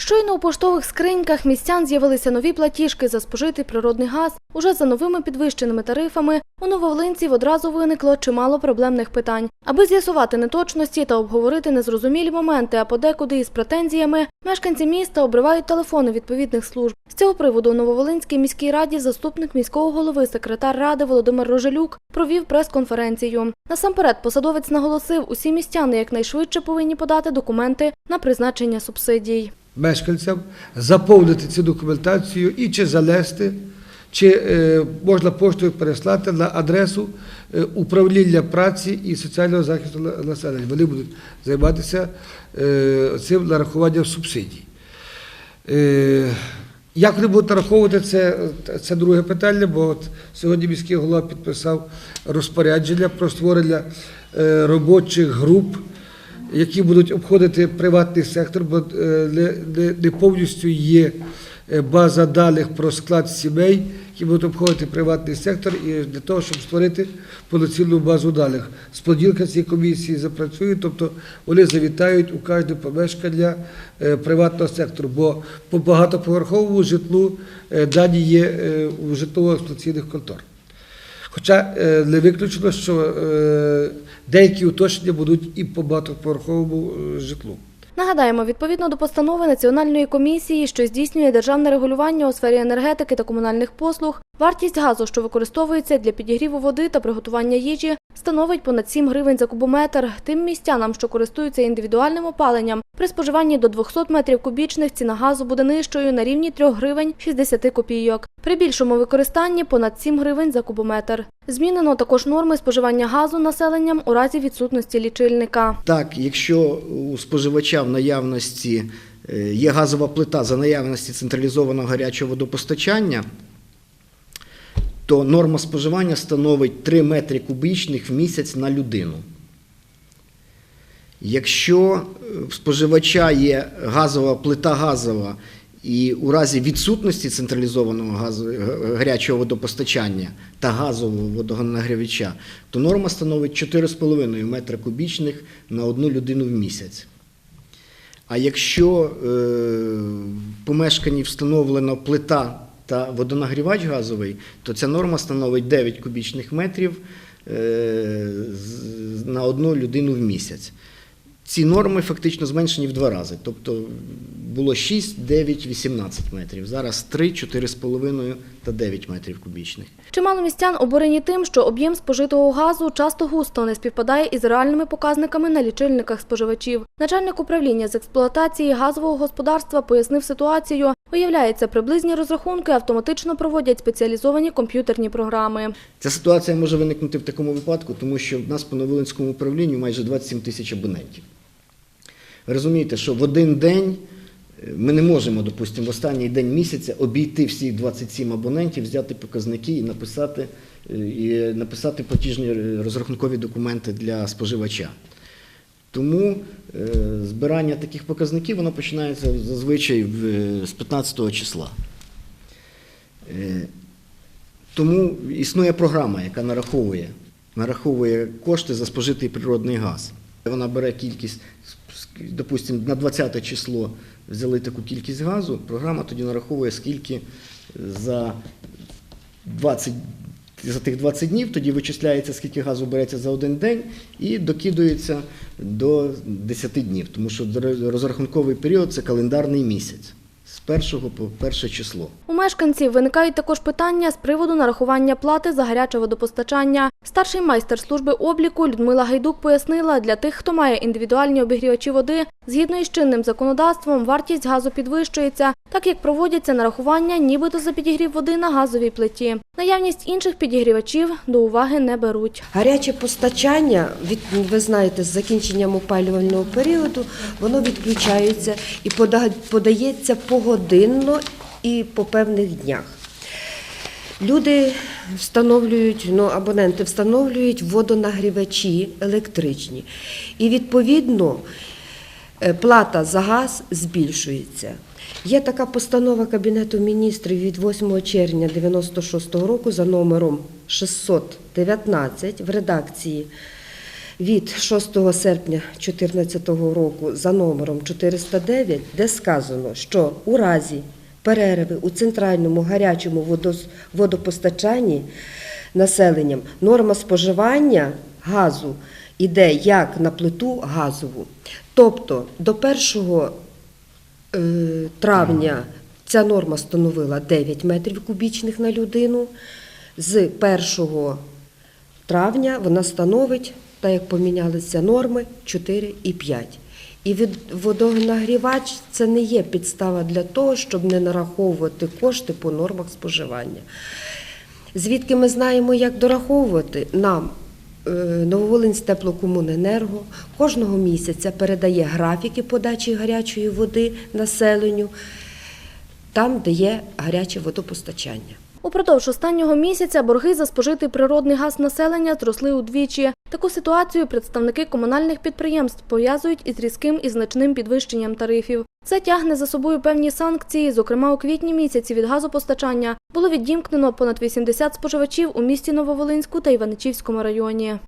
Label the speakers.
Speaker 1: Щойно у поштових скриньках містян з'явилися нові платіжки за спожитий природний газ. Уже за новими підвищеними тарифами у Нововолинців одразу виникло чимало проблемних питань. Аби з'ясувати неточності та обговорити незрозумілі моменти, а подекуди із претензіями, мешканці міста обривають телефони відповідних служб. З цього приводу у Нововолинській міській раді заступник міського голови, секретар ради Володимир Рожелюк провів прес-конференцію. Насамперед посадовець наголосив, усі містяни якнайшвидше повинні подати документи на призначення субсидій.
Speaker 2: Мешканцям заповнити цю документацію і чи залезти, чи е, можна поштою переслати на адресу е, управління праці і соціального захисту населення. Вони будуть займатися е, цим нарахуванням субсидій. Як вони будуть нараховувати, це, це друге питання, бо от сьогодні міський голова підписав розпорядження про створення робочих груп, які будуть обходити приватний сектор, бо е, не, повністю є е, база даних про склад сімей, які будуть обходити приватний сектор, і для того, щоб створити повноцінну базу даних. З понеділка ці комісії запрацюють, тобто вони завітають у кожне помешкання е, приватного сектору, бо по багатоповерховому житлу дані є у житлово-експлуатаційних контор. Хоча е, не виключено, що е, деякі уточнення будуть і по багатоповерховому е, житлу.
Speaker 1: Нагадаємо, відповідно до постанови Національної комісії, що здійснює державне регулювання у сфері енергетики та комунальних послуг, вартість газу, що використовується для підігріву води та приготування їжі, становить понад 7 гривень за кубометр. Тим містянам, що користуються індивідуальним опаленням, при споживанні до 200 метрів кубічних ціна газу буде нижчою на рівні 3 гривень 60 копійок. При більшому використанні понад 7 гривень за кубометр. Змінено також норми споживання газу населенням у разі відсутності лічильника.
Speaker 3: Так, якщо у споживача в наявності е, є газова плита за наявності централізованого гарячого водопостачання, то норма споживання становить 3 метри кубічних в місяць на людину. Якщо е, в споживача є газова плита газова, і у разі відсутності централізованого газу, гарячого водопостачання та газового водонагрівача, то норма становить 4,5 метра кубічних на одну людину в місяць. А якщо е, в помешканні встановлена плита та водонагрівач газовий, то ця норма становить 9 кубічних метрів е, на одну людину в місяць. Ці норми фактично зменшені в два рази. Тобто було 6, 9, 18 метрів. Зараз 3, 4,5 та 9 метрів кубічних.
Speaker 1: Чимало містян обурені тим, що об'єм спожитого газу часто густо не співпадає із реальними показниками на лічильниках споживачів. Начальник управління з експлуатації газового господарства пояснив ситуацію. Виявляється, приблизні розрахунки автоматично проводять спеціалізовані комп'ютерні програми.
Speaker 3: Ця ситуація може виникнути в такому випадку, тому що в нас по Новолинському управлінню майже 27 тисяч абонентів. Розумієте, що в один день е, ми не можемо, допустимо, в останній день місяця обійти всіх 27 абонентів, взяти показники і написати, е, і написати платіжні е, розрахункові документи для споживача. Тому збирання таких показників воно починається зазвичай з 15 числа. Тому існує програма, яка нараховує, нараховує кошти за спожитий природний газ. Вона бере кількість, допустимо, на 20 число взяли таку кількість газу, програма тоді нараховує, скільки за 20, за тих 20 днів, тоді вичисляється, скільки газу береться за один день, і докидується до 10 днів, тому що розрахунковий період це календарний місяць з 1 по 1 число.
Speaker 1: У мешканців виникають також питання з приводу нарахування плати за гаряче водопостачання. Старший майстер служби обліку Людмила Гайдук пояснила, для тих, хто має індивідуальні обігрівачі води, згідно із чинним законодавством, вартість газу підвищується, так як проводяться нарахування нібито за підігрів води на газовій плиті. Наявність інших підігрівачів до уваги не беруть.
Speaker 4: Гаряче постачання, від, ви знаєте, з закінченням опалювального періоду, воно відключається і пода- подається погодинно і по певних днях. Люди встановлюють, ну, абоненти встановлюють водонагрівачі електричні. І відповідно е, плата за газ збільшується. Є така постанова Кабінету міністрів від 8 червня 96 року за номером 619 в редакції від 6 серпня 2014 року за номером 409, де сказано, що у разі перерви у центральному гарячому водопостачанні населенням норма споживання газу іде як на плиту газову. Тобто до 1 е, травня ця норма становила 9 метрів кубічних на людину. З 1 травня вона становить, так як помінялися норми, 4,5. І від водонагрівач це не є підстава для того, щоб не нараховувати кошти по нормах споживання. Звідки ми знаємо, як дораховувати нам е, Нововолинськ теплокомуненерго кожного місяця передає графіки подачі гарячої води населенню там, де є гаряче водопостачання.
Speaker 1: Упродовж останнього місяця борги за спожитий природний газ населення зросли удвічі. Таку ситуацію представники комунальних підприємств пов'язують із різким і значним підвищенням тарифів. Це тягне за собою певні санкції. Зокрема, у квітні місяці від газопостачання було відімкнено понад 80 споживачів у місті Нововолинську та Іваничівському районі.